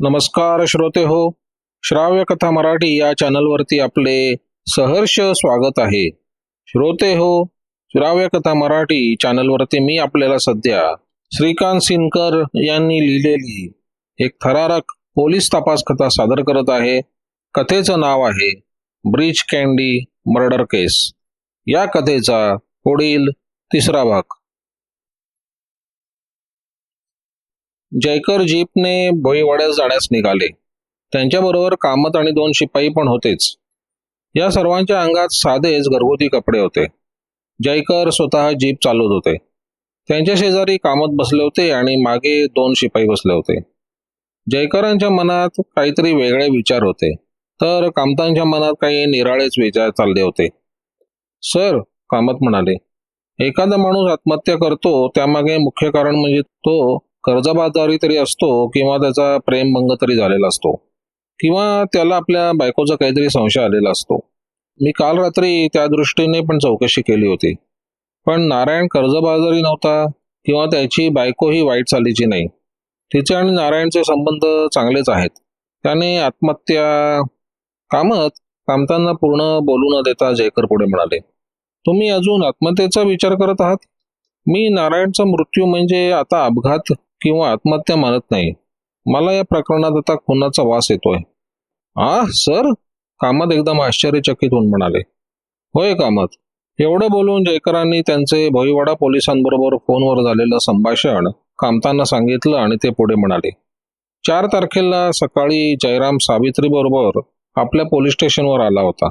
नमस्कार श्रोते हो श्राव्य कथा मराठी या चॅनलवरती आपले सहर्ष स्वागत आहे. श्रोते हो श्राव्य कथा मराठी चॅनलवरती मी आपल्याला सध्या श्रीकांत सिनकर यांनी लिहिलेली एक थरारक पोलीस तपास कथा सादर करत आहे. कथेचं नाव आहे ब्रिज कॅन्डी मर्डर केस. या कथेचा पुढील तिसरा भाग. जयकर जीपने भोईवाड्यास जाण्यास निघाले. त्यांच्याबरोबर कामत आणि दोन शिपाई पण होतेच. या सर्वांच्या अंगात साधेच घरगुती कपडे होते. जयकर स्वतः जीप चालवत होते. त्यांच्या शेजारी कामत बसले होते आणि मागे दोन शिपाई बसले होते. जयकरांच्या मनात काहीतरी वेगळे विचार होते. तर कामतांच्या मनात काही निराळेच विचार चालले होते. सर कामत म्हणाले एखादा माणूस आत्महत्या करतो त्यामागे मुख्य कारण म्हणजे तो कर्जबाजारी तरी असतो किंवा त्याचा प्रेमभंग तरी झालेला असतो. किंवा त्याला आपल्या बायकोचा काहीतरी संशय आलेला असतो. मी काल रात्री त्या दृष्टीने पण चौकशी केली होती. पण नारायण कर्जबाजारी नव्हता किंवा त्याची बायको ही वाईट चालीची नाही. तिचे आणि नारायणचे संबंध चांगलेच आहेत. त्याने आत्महत्या कामत कामतांना पूर्ण बोलू न देता जयकर पुढे म्हणाले तुम्ही अजून आत्महत्येचा विचार करत आहात? मी नारायणचा मृत्यू म्हणजे आता अपघात किंवा आत्महत्या मानत नाही. मला या प्रकरणात आता खुनाचा वास येतोय. आ सर? कामत एकदम आश्चर्यचकित होऊन म्हणाले. होय कामत. एवढं बोलून जयकरांनी त्यांचे भोईवाडा पोलिसांबरोबर फोनवर झालेलं संभाषण कामतांना सांगितलं आणि ते पुढे म्हणाले. चार तारखेला सकाळी जयराम सावित्री बरोबर आपल्या पोलीस स्टेशनवर आला होता.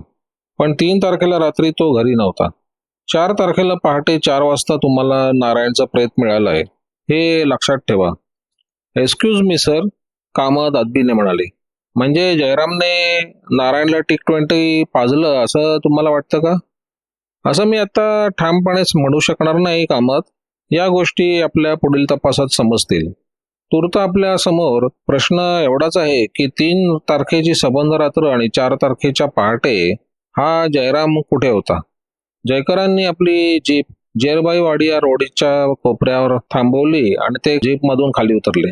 पण तीन तारखेला रात्री तो घरी नव्हता. चार तारखेला पहाटे चार वाजता तुम्हाला नारायणचा प्रेत मिळाला आहे हे लक्षात ठेवा. एक्सक्यूज मी सर कामत अदबीने म्हणाले. म्हणजे जयरामने नारायणला टी ट्वेंटी पाजलं असं तुम्हाला वाटतं का? असं मी आता ठामपणेच म्हणू शकणार नाही कामत. या गोष्टी आपल्या पुढील तपासात समजतील. तूर्त आपल्यासमोर प्रश्न एवढाच आहे की तीन तारखेची सबंध रात्र आणि चार तारखेच्या पहाटे हा जयराम कुठे होता? जयकरांनी आपली जीप जेरबाई वाडी या रोडच्या कोपऱ्यावर थांबवली आणि ते जीप मधून खाली उतरले.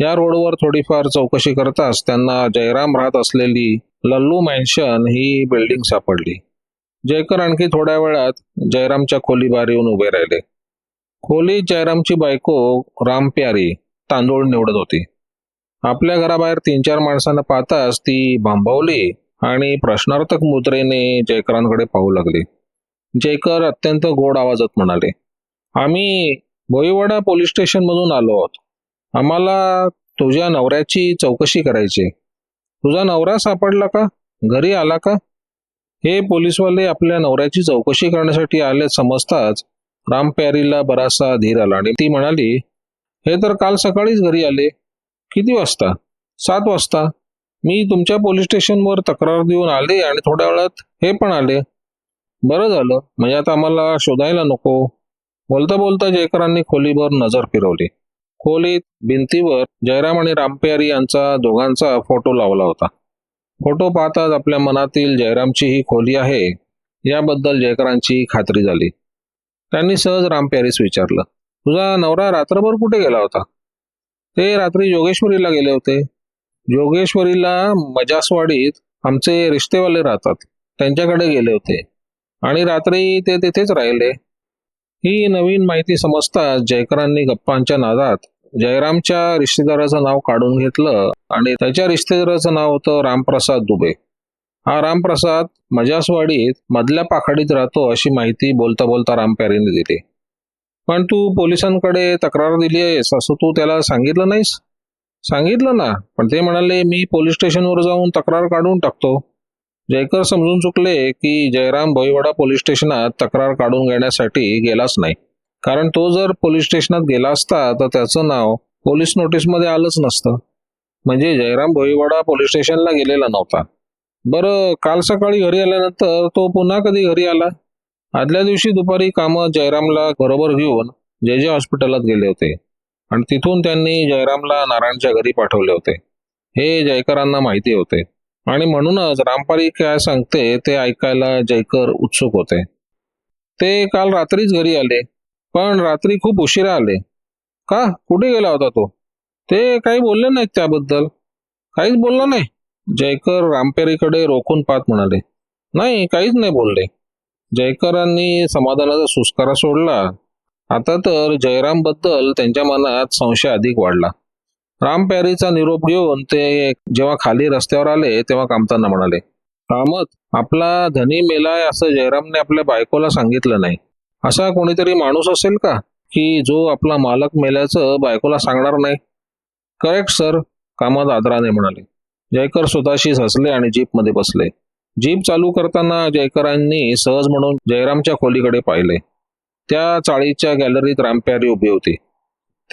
या रोडवर थोडीफार चौकशी करताच त्यांना जयराम राहत असलेली लल्लू मॅन्शन ही बिल्डिंग सापडली. जयकर आणखी थोड्या वेळात जयरामच्या खोलीबाहेर येऊन उभे राहिले. खोलीत जयरामची बायको रामप्यारी तांदूळ निवडत होती. आपल्या घराबाहेर तीन चार माणसांना पाहताच ती भांबवली आणि प्रश्नार्थक मुद्रेने जयकरांकडे पाहू लागली. जयकर अत्यंत गोड आवाजात म्हणाले आम्ही भोईवाडा पोलीस स्टेशन मधून आलो आहोत. आम्हाला तुझ्या नवऱ्याची चौकशी करायची. तुझा नवरा सापडला का? घरी आला का? हे पोलीसवाले आपल्या नवऱ्याची चौकशी करण्यासाठी आले समजताच राम प्यारीला बराचसा धीर आला आणि ती म्हणाली हे तर काल सकाळीच घरी आले. किती वाजता? सात वाजता. मी तुमच्या पोलीस स्टेशनवर तक्रार देऊन आले आणि थोड्या वेळात हे पण आले. बरं झालं. म्हणजे आता आम्हाला शोधायला नको. बोलता बोलता जयकरांनी खोलीवर नजर फिरवली. खोलीत भिंतीवर जयराम आणि रामप्यारी यांचा दोघांचा फोटो लावला होता. फोटो पाहताच आपल्या मनातील जयरामची ही खोली आहे याबद्दल जयकरांची खात्री झाली. त्यांनी सहज रामप्यारीस विचारलं तुझा नवरा रात्रभर कुठे गेला होता? ते रात्री जोगेश्वरीला गेले होते. जोगेश्वरीला मजासवाडीत आमचे रिश्तेवाले राहतात. त्यांच्याकडे गेले होते. आणि रात्री ते तिथेच राहिले. ही नवीन माहिती समजताच जयकरांनी गप्पांच्या नादात जयरामच्या रिश्तेदाराचं नाव काढून घेतलं आणि त्याच्या रिश्तेदाराचं नाव होतं रामप्रसाद दुबे. हा रामप्रसाद मजासवाडीत मधल्या पाखाडीत राहतो अशी माहिती बोलता बोलता रामप्यारीने दिली. पण तू पोलिसांकडे तक्रार दिली आहेस असं तू त्याला सांगितलं नाहीस? सांगितलं ना पण ते म्हणाले मी पोलीस स्टेशनवर जाऊन तक्रार काढून टाकतो. जयकर समजून चुकले की जयराम भोईवाडा पोलीस स्टेशनात तक्रार काढून घेण्यासाठी गेलाच नाही. कारण तो जर पोलीस स्टेशनात गेला असता तर त्याचं नाव पोलीस नोटीसमध्ये आलंच नसतं. म्हणजे जयराम भोईवाडा पोलीस स्टेशनला गेलेला नव्हता. बरं काल सकाळी घरी आल्यानंतर तो पुन्हा कधी घरी आला? आदल्या दिवशी दुपारी कामं जयरामला बरोबर घेऊन जे जे हॉस्पिटलात गेले होते. आणि तिथून त्यांनी जयरामला नारायणच्या घरी पाठवले होते. हे जयकरांना माहिती होते. आणि म्हणूनच रामपारी काय सांगते ते ऐकायला जयकर उत्सुक होते. ते काल रात्रीच घरी आले पण रात्री खूप उशिरा आले. का? कुठे गेला होता तो? ते काही बोलले नाहीत त्याबद्दल. काहीच बोलला नाही. जयकर रामपेरीकडे रोखून पाहत म्हणाले. नाही काहीच नाही बोलले. जयकरांनी समाधानाचा सुस्कारा सोडला. आता तर जयरामबद्दल त्यांच्या मनात संशय अधिक वाढला. राम प्यारीचा निरोप घेऊन ते जेव्हा खाली रस्त्यावर आले तेव्हा कामतांना म्हणाले कामत आपला धनी मेलाय असं जयरामने आपल्या बायकोला सांगितलं नाही. असा कोणीतरी माणूस असेल का की जो आपला मालक मेल्याचं बायकोला सांगणार नाही? करेक्ट सर कामत आदराने म्हणाले. जयकर स्वतःशीच हसले आणि जीपमध्ये बसले. जीप चालू करताना जयकरांनी सहज म्हणून जयरामच्या खोलीकडे पाहिले. त्या चाळीच्या गॅलरीत रामप्यारी उभी होती.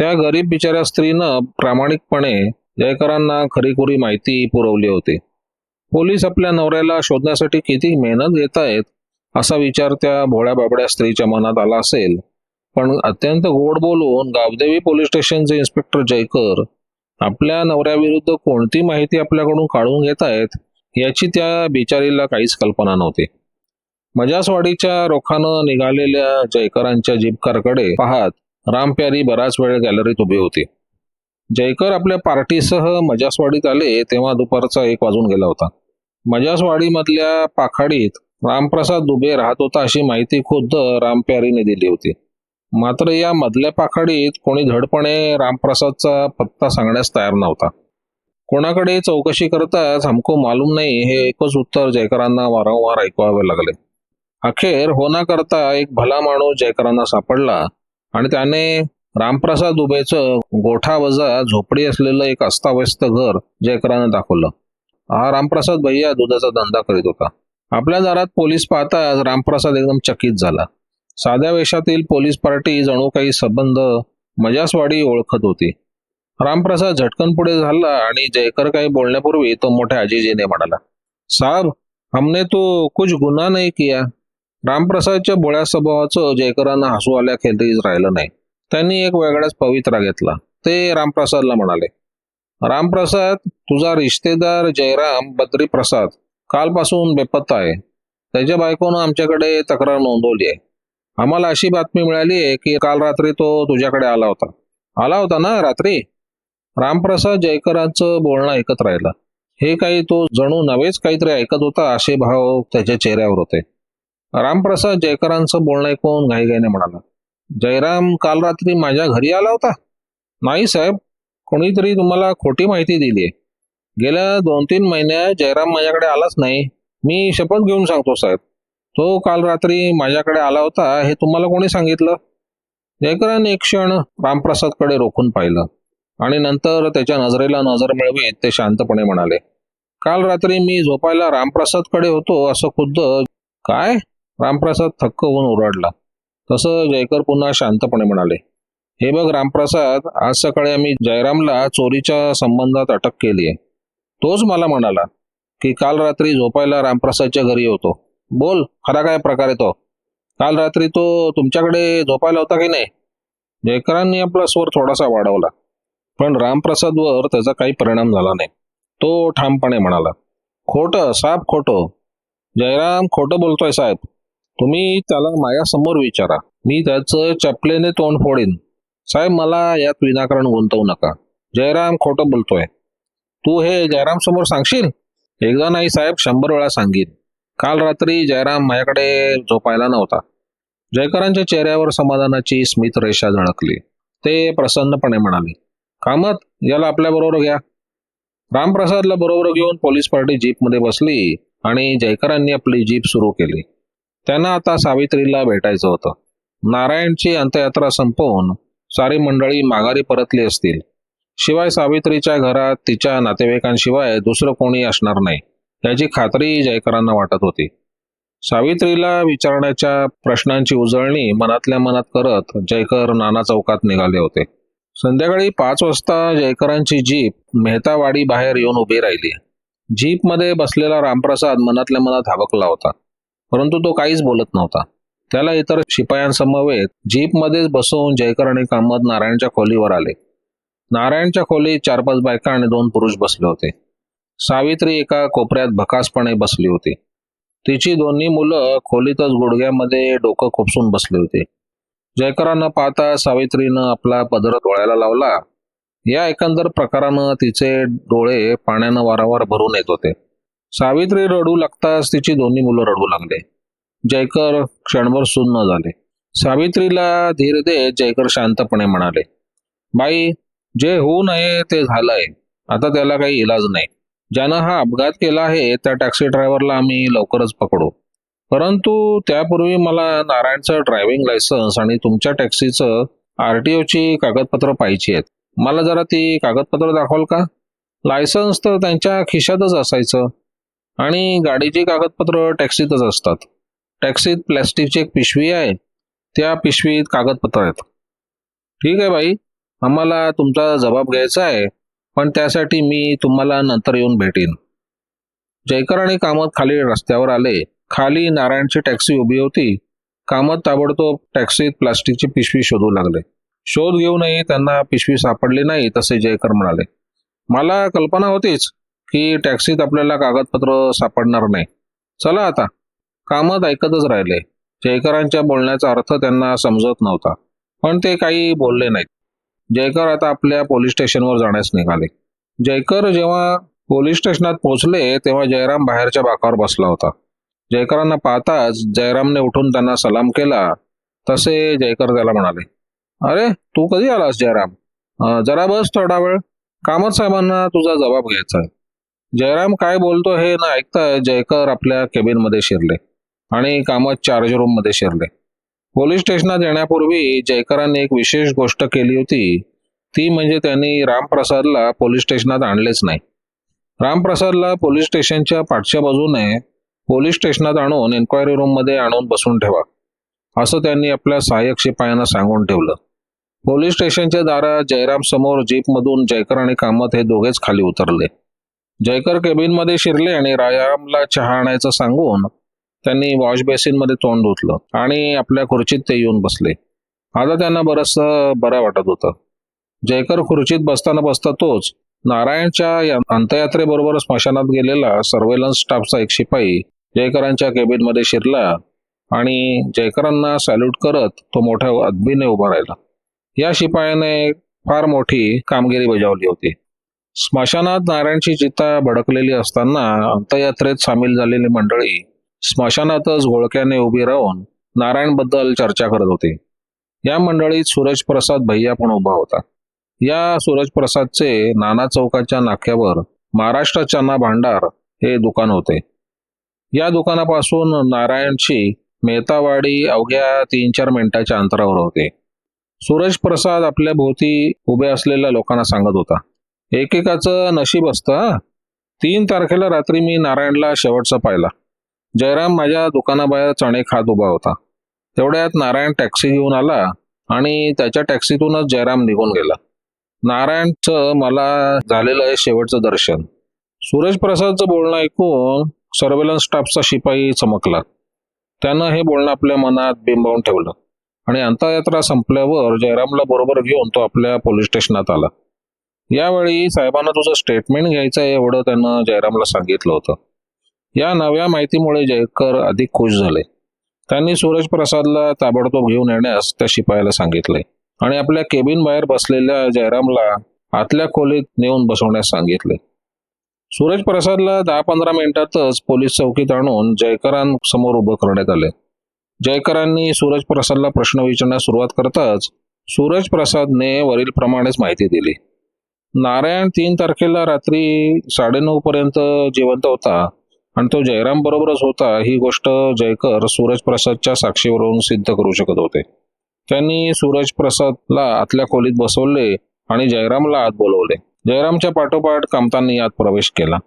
त्या गरीब बिचाऱ्या स्त्रीनं प्रामाणिकपणे जयकरांना खरीखुरी माहिती पुरवली होती. पोलीस आपल्या नवऱ्याला शोधण्यासाठी किती मेहनत घेत आहेत असा विचार त्या भोळ्या बाबड्या स्त्रीच्या मनात आला असेल. पण अत्यंत गोड बोलून गावदेवी पोलीस स्टेशनचे इन्स्पेक्टर जयकर आपल्या नवऱ्याविरुद्ध कोणती माहिती आपल्याकडून काढून घेत आहेत याची त्या बिचारीला काहीच कल्पना नव्हती. मजासवाडीच्या रोखानं निघालेल्या जयकरांच्या जीपकारकडे पाहत रामप्यारी बराच वेळ गॅलरीत उभे होती. जयकर आपल्या पार्टीसह मजासवाडीत आले तेव्हा दुपारचा एक वाजून गेला होता. मजासवाडीमधल्या पाखाडीत रामप्रसाद दुबे राहत होता अशी माहिती खुद्द रामप्यारीने दिली होती. मात्र या मधल्या पाखाडीत कोणी धडपणे रामप्रसादचा पत्ता सांगण्यास तयार नव्हता. कोणाकडे चौकशी करताच हमको मालूम नाही हे एकच उत्तर जयकरांना वारंवार ऐकवावे लागले. अखेर होना करता एक भला माणूस जयकरांना सापडला. आणि त्याने रामप्रसाद दुबेचं गोठा वजा झोपडी असलेलं एक अस्ताव्यस्त घर जयकरानं दाखवलं. हा रामप्रसाद भैया दुधाचा धंदा करीत होता. आपल्या दारात पोलीस पाहताच रामप्रसाद एकदम चकित झाला. साध्या वेशातील पोलीस पार्टी जणू काही संबंध मजासवाडी ओळखत होती. रामप्रसाद झटकन पुढे झाला आणि जयकर काही बोलण्यापूर्वी तो मोठ्या आजीजीने म्हणाला साहब हमने तो कुछ गुन्हा नाही किया. रामप्रसादच्या बोळ्या स्वभावाचं जयकरांना हसू आल्याखेरीज राहिलं नाही. त्यांनी एक वेगळाच पवित्रा घेतला. ते रामप्रसादला म्हणाले रामप्रसाद तुझा रिश्तेदार जयराम बद्री प्रसाद कालपासून बेपत्ता आहे. त्याच्या बायकोनं आमच्याकडे तक्रार नोंदवली आहे. आम्हाला अशी बातमी मिळाली आहे की काल रात्री तो तुझ्याकडे आला होता. आला होता ना रात्री? रामप्रसाद जयकरांचं बोलणं ऐकत राहिलं. हे काही तो जणू नवेच काहीतरी ऐकत होता असे भाव त्याच्या चेहऱ्यावर होते. रामप्रसाद जयकरांचं बोलणं ऐकून घाईघाईने म्हणाला जयराम काल रात्री माझ्या घरी आला होता. नाही साहेब कोणीतरी तुम्हाला खोटी माहिती दिली आहे गेल्या दोन तीन महिन्यात जयराम माझ्याकडे आलाच नाही. मी शपथ घेऊन सांगतो साहेब. तो काल रात्री माझ्याकडे आला होता हे तुम्हाला कोणी सांगितलं? जयकरांनी एक क्षण रामप्रसादकडे रोखून पाहिलं आणि नंतर त्याच्या नजरेला नजर मिळवीत ते शांतपणे म्हणाले काल रात्री मी झोपायला रामप्रसादकडे होतो असं खुद्द काय? रामप्रसाद थक्क होऊन ओरडला. तसं जयकर पुन्हा शांतपणे म्हणाले हे बघ रामप्रसाद आज सकाळी आम्ही जयरामला चोरीच्या संबंधात अटक केली आहे. तोच मला म्हणाला की काल रात्री झोपायला रामप्रसादच्या घरी होतो बोल खरा काय प्रकार येतो तो? काल रात्री तो तुमच्याकडे झोपायला होता की नाही? जयकरांनी आपला स्वर थोडासा वाढवला पण रामप्रसादवर त्याचा काही परिणाम झाला नाही. तो ठामपणे म्हणाला खोटं साप खोटं. जयराम खोटं बोलतोय साहेब. तुम्ही त्याला माझ्यासमोर विचारा. मी त्याचं चपलेने तोंड फोडीन. साहेब मला यात विनाकारण गुंतवू नका. जयराम खोटं बोलतोय. तू हे जयराम समोर सांगशील? एकदा नाही साहेब शंभर वेळा सांगीन. काल रात्री जयराम माझ्याकडे झोपायला नव्हता. जयकरांच्या चेहऱ्यावर समाधानाची स्मित रेषा झळकली. ते प्रसन्नपणे म्हणाले कामत याला आपल्या बरोबर घ्या. रामप्रसादला बरोबर घेऊन पोलीस पार्टी जीपमध्ये बसली आणि जयकरांनी आपली जीप सुरू केली. त्यांना आता सावित्रीला भेटायचं होतं. नारायणची अंत्ययात्रा संपवून सारी मंडळी माघारी परतली असतील. शिवाय सावित्रीच्या घरात तिच्या नातेवाईकांशिवाय दुसरं कोणी असणार नाही याची खात्री जयकरांना वाटत होती. सावित्रीला विचारण्याच्या प्रश्नांची उजळणी मनातल्या मनात करत जयकर नाना चौकात निघाले होते. संध्याकाळी पाच वाजता जयकरांची जीप मेहतावाडी बाहेर येऊन उभी राहिली. जीपमध्ये बसलेला रामप्रसाद मनातल्या मनात हावकला होता. परंतु तो काहीच बोलत नव्हता. त्याला इतर शिपायांसमवेत जीपमध्येच बसवून जयकर आणि कामत नारायणच्या खोलीवर आले. नारायणच्या खोलीत चार पाच बायका आणि दोन पुरुष बसले होते. सावित्री एका कोपऱ्यात भकासपणे बसली होती. तिची दोन्ही मुलं खोलीतच गुडघ्यामध्ये डोकं खोपसून बसले होते. जयकरांना पाहता सावित्रीनं आपला पदर डोळ्याला लावला. या एकंदर प्रकारानं तिचे डोळे पाण्यानं वारंवार भरून येत होते. सावित्री रडू लागताच तिची दोन्ही मुलं रडू लागले. जयकर क्षणभर सुन्न झाले. सावित्रीला धीर देत जयकर शांतपणे म्हणाले बाई जे होऊ नये ते झालंय. आता त्याला काही इलाज नाही. ज्यानं हा अपघात केला आहे त्या टॅक्सी ड्रायव्हरला आम्ही लवकरच पकडू. परंतु त्यापूर्वी मला नारायणचं ड्रायव्हिंग लायसन्स आणि तुमच्या टॅक्सीचं आर टी ओची कागदपत्र पाहिजे आहेत. मला जरा ती कागदपत्र दाखवाल का? लायसन्स तर त्यांच्या खिशातच असायचं. आणि गाडीची कागदपत्र टॅक्सीतच असतात. टॅक्सीत प्लॅस्टिकची एक पिशवी आहे. त्या पिशवीत कागदपत्र आहेत. ठीक आहे बाई. आम्हाला तुमचा जबाब घ्यायचा आहे. पण त्यासाठी मी तुम्हाला नंतर येऊन भेटीन. जयकर आणि कामत खाली रस्त्यावर आले. खाली नारायणची टॅक्सी उभी होती. कामत ताबडतोब टॅक्सीत प्लास्टिकची पिशवी शोधू लागले. शोध घेऊनही त्यांना पिशवी सापडली नाही तसे जयकर म्हणाले. मला कल्पना होतीच. की टॅक्सीत आपल्याला कागदपत्र सापडणार नाही. चला आता. कामत ऐकतच राहिले. जयकरांच्या बोलण्याचा अर्थ त्यांना समजत नव्हता. पण ते काही बोलले नाहीत. जयकर आता आपल्या पोलीस स्टेशनवर जाण्यास निघाले. जयकर जेव्हा पोलीस स्टेशनात पोहोचले तेव्हा जयराम बाहेरच्या बाकावर बसला होता. जयकरांना पाहताच जयरामने उठून त्यांना सलाम केला. तसे जयकर त्याला म्हणाले अरे तू कधी आलास जयराम? जरा बस थोडा वेळ. कामत साहेबांना तुझा जबाब घ्यायचा आहे. जयराम काय बोलतो हे ना ऐकता जयकर आपल्या केबिनमध्ये शिरले आणि कामत चार्ज रूममध्ये शिरले. पोलीस स्टेशनात येण्यापूर्वी जयकरांनी एक विशेष गोष्ट केली होती. ती म्हणजे त्यांनी रामप्रसादला पोलीस स्टेशनात आणलेच नाही. रामप्रसादला पोलीस स्टेशनच्या पाठच्या बाजूने पोलीस स्टेशनात आणून एन्क्वायरी रूममध्ये आणून बसून ठेवा. असं त्यांनी आपल्या सहाय्यक शिपायांना सांगून ठेवलं. पोलीस स्टेशनच्या दारा जयराम समोर जीपमधून जयकर आणि कामत हे दोघेच खाली उतरले. जयकर केबिनमध्ये शिरले आणि रायामला चहा आणायचं सांगून त्यांनी वॉश बेसिनमध्ये तोंड धुतलं आणि आपल्या खुर्चीत ते येऊन बसले. आता त्यांना बरंचसं बरं वाटत होतं. जयकर खुर्चीत बसताना बसता तोच नारायणच्या अंतयात्रेबरोबर अंत्ययात्रेबरोबर स्मशानात गेलेला सर्वेलन्स स्टाफचा एक शिपाई जयकरांच्या केबिनमध्ये शिरला आणि जयकरांना सॅल्यूट करत तो मोठ्या अदबीने उभा राहिला. या शिपायाने फार मोठी कामगिरी बजावली होती. स्मशानात नारायणची चिता भडकलेली असताना अंतयात्रेत सामील झालेली मंडळी स्मशानातच घोळक्याने उभी राहून नारायणबद्दल चर्चा करत होती. या मंडळीत सूरज प्रसाद भैया पण उभा होता. या सूरजप्रसादचे नाना चौकाच्या नाक्यावर महाराष्ट्र चना भांडार हे दुकान होते. या दुकानापासून नारायणची मेहतावाडी अवघ्या तीन चार मिनिटाच्या अंतरावर होते. सूरज प्रसाद आपल्या भोवती उभे असलेल्या लोकांना सांगत होता. एकेकाचं नशीब असतं हा. तीन तारखेला रात्री मी नारायणला शेवटचा पाहिला. जयराम माझ्या दुकानाबाहेर चणे खात उभा होता. तेवढ्यात नारायण टॅक्सी घेऊन आला आणि त्याच्या टॅक्सीतूनच जयराम निघून गेला. नारायणचं मला झालेलं आहे शेवटचं दर्शन. सूरज प्रसादचं बोलणं ऐकून सर्वेलन्स स्टाफचा शिपाई चमकला. त्यानं हे बोलणं आपल्या मनात बिंबवून ठेवलं आणि अंतयात्रा संपल्यावर जयरामला बरोबर घेऊन तो आपल्या पोलीस स्टेशनात आला. यावेळी साहेबांना तुझं स्टेटमेंट घ्यायचं आहे एवढं त्यानं जयरामला सांगितलं होतं. या नव्या माहितीमुळे जयकर अधिक खुश झाले. त्यांनी सूरज प्रसादला ताबडतोब घेऊन येण्यास त्या शिपायाला सांगितले आणि आपल्या केबिन बाहेर बसलेल्या जयरामला आतल्या खोलीत नेऊन बसवण्यास सांगितले सूरज प्रसादला दहा पंधरा मिनिटातच पोलीस चौकीत आणून जयकरांसमोर उभं करण्यात आले. जयकरांनी सूरज प्रसादला प्रश्न विचारण्यास सुरुवात करताच सूरज प्रसादने वरील प्रमाणेच माहिती दिली. नारायण तीन तारखेला रात्री साडेनऊ पर्यंत जिवंत होता आणि तो जयराम बरोबरच होता ही गोष्ट जयकर सूरज प्रसादच्या साक्षीवरून सिद्ध करू शकत होते. त्यांनी सूरज प्रसादला आतल्या खोलीत बसवले आणि जयरामला आत बोलवले. जयरामच्या पाठोपाठ कामतांनी आत प्रवेश केला.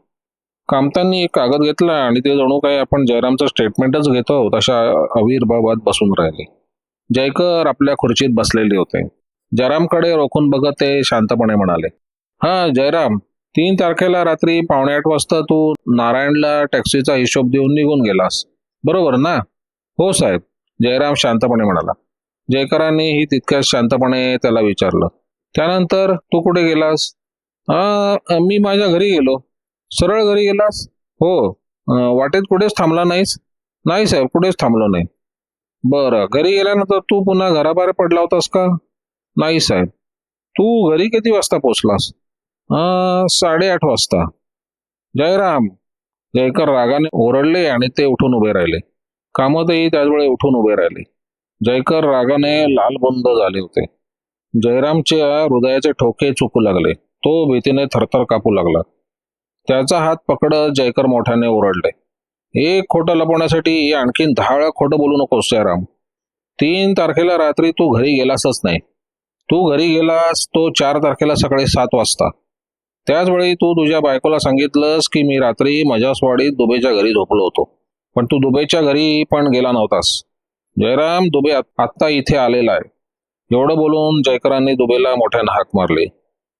कामतांनी एक कागद घेतला आणि ते जणू काही आपण जयरामचं स्टेटमेंटच घेतो अशा अविर्भावात बसून राहिले. जयकर आपल्या खुर्चीत बसलेले होते. जयरामकडे रोखून बघत ते शांतपणे म्हणाले हा जयराम. तीन तारखेला रात्री पावणे आठ वाजता तू नारायणला टॅक्सीचा हिशोब देऊन निघून गेलास. बरोबर ना? हो साहेब. जयराम शांतपणे म्हणाला. जयकरांनी ही तितक्याच शांतपणे त्याला विचारलं. त्यानंतर तू कुठे गेलास? मी माझ्या घरी गेलो. सरळ घरी गेलास? हो. वाटेत कुठेच थांबला नाहीस? नाही साहेब. कुठेच थांबलो नाही. बरं. घरी गेल्यानंतर तू पुन्हा घराबाहेर पडला होतास का? नाही साहेब. तू घरी किती वाजता पोचलास साडेआठ वाजता. जयराम. जयकर रागाने ओरडले आणि ते उठून उभे राहिले. कामतही त्याचवेळी उठून उभे राहिले. जयकर रागाने लालबंद झाले होते. जयरामच्या हृदयाचे ठोके चुकू लागले. तो भीतीने थरथर कापू लागला. त्याचा हात पकडत जयकर मोठ्याने ओरडले. एक खोटं लपवण्यासाठी आणखीन दहा वेळा खोटं बोलू नकोस जयराम. तीन तारखेला रात्री तू घरी गेलासच नाही. तू घरी गेलास तो चार तारखेला सकाळी सात वाजता. त्याचवेळी तू तुझ्या बायकोला सांगितलंस की मी रात्री मजासवाडीत दुबेच्या घरी झोपलो होतो. पण तू दुबेच्या घरी पण गेला नव्हतास. जयराम दुबे आत्ता इथे आलेला आहे. एवढं बोलून जयकरांनी दुबेला मोठ्यानं हाक मारली.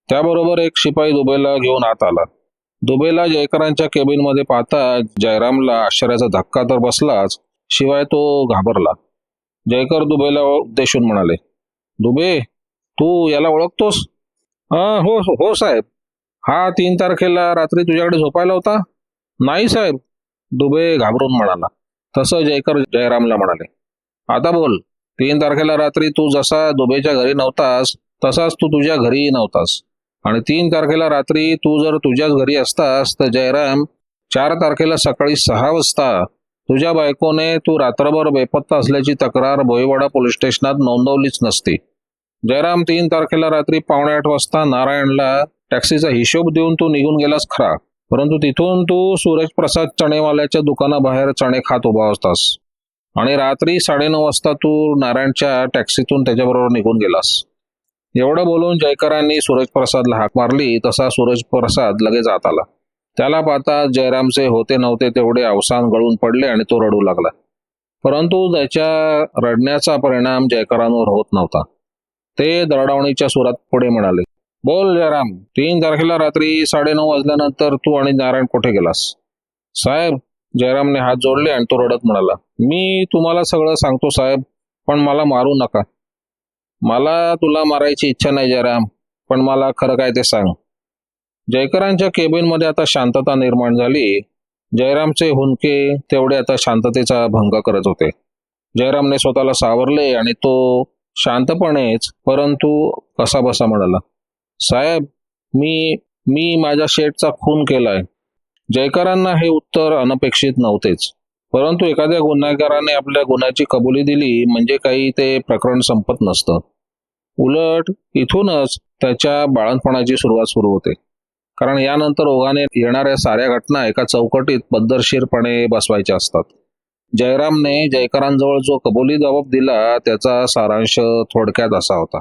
त्याबरोबर एक शिपाई दुबेला घेऊन आत आला. दुबेला जयकरांच्या केबिनमध्ये पाहता जयरामला आश्चर्याचा धक्का तर बसलाच शिवाय तो घाबरला. जयकर दुबेला उद्देशून म्हणाले दुबे तू याला ओळखतोस? हा हो हो साहेब. हा तीन तारखेला रात्री तुझ्याकडे झोपायला होता? नाही साहेब. दुबे घाबरून म्हणाला. तसं जयकर जयरामला म्हणाले. आता बोल तीन तारखेला रात्री तू जसा दुबेच्या घरी नव्हतास तसाच तू तुझ्या घरीही नव्हतास. आणि तीन तारखेला रात्री तू जर तुझ्याच घरी असतास तर जयराम चार तारखेला सकाळी सहा वाजता तुझ्या बायकोने तू रात्रभर बेपत्ता असल्याची तक्रार भोईवाडा पोलीस स्टेशनात नोंदवलीच नसती. जयराम तीन तारखेला रात्री पावणे आठ वाजता नारायणला टॅक्सीचा हिशोब देऊन तू निघून गेलास खरा. परंतु तिथून तू सूरज प्रसाद चणेवाल्याच्या दुकानाबाहेर चणे खात उभा असतास. आणि रात्री साडेनऊ वाजता तू नारायणच्या टॅक्सीतून त्याच्याबरोबर निघून गेलास. एवढं बोलून जयकरांनी सूरजप्रसादला हाक मारली तसा सूरजप्रसाद लगेच आत आला. त्याला पाहता जयरामचे होते नव्हते तेवढे अवसान गळून पडले आणि तो रडू लागला. परंतु त्याच्या रडण्याचा परिणाम जयकरांवर होत नव्हता. ते दरडावणीच्या सुरात पुढे म्हणाले बोल जयराम तीन तारखेला रात्री साडेनऊ वाजल्यानंतर तू आणि नारायण कुठे गेलास? साहेब जयरामने हात जोडले आणि तो रडत म्हणाला मी तुम्हाला सगळं सांगतो साहेब पण मला मारू नका. मला तुला मारायची इच्छा नाही जयराम पण मला खरं काय ते सांग. जयकरांच्या केबिनमध्ये आता शांतता निर्माण झाली. जयरामचे हुंके तेवढे आता शांततेचा भंग करत होते. जयरामने स्वतःला सावरले आणि तो शांतपणेच परंतु कसा बसा म्हणाला साहेब मी मी माझ्या शेठचा खून केलाय. जयकरांना हे उत्तर अनपेक्षित नव्हतेच. परंतु एखाद्या गुन्हेगाराने आपल्या गुन्ह्याची कबुली दिली म्हणजे काही ते प्रकरण संपत नसतं. उलट इथूनच त्याच्या बाळणपणाची सुरुवात सुरू होते. कारण यानंतर ओघाने येणाऱ्या साऱ्या घटना एका चौकटीत पद्धतशीरपणे बसवायच्या असतात. जयरामने जयकरांजवळ जो कबुली जबाब दिला त्याचा सारांश थोडक्यात असा होता.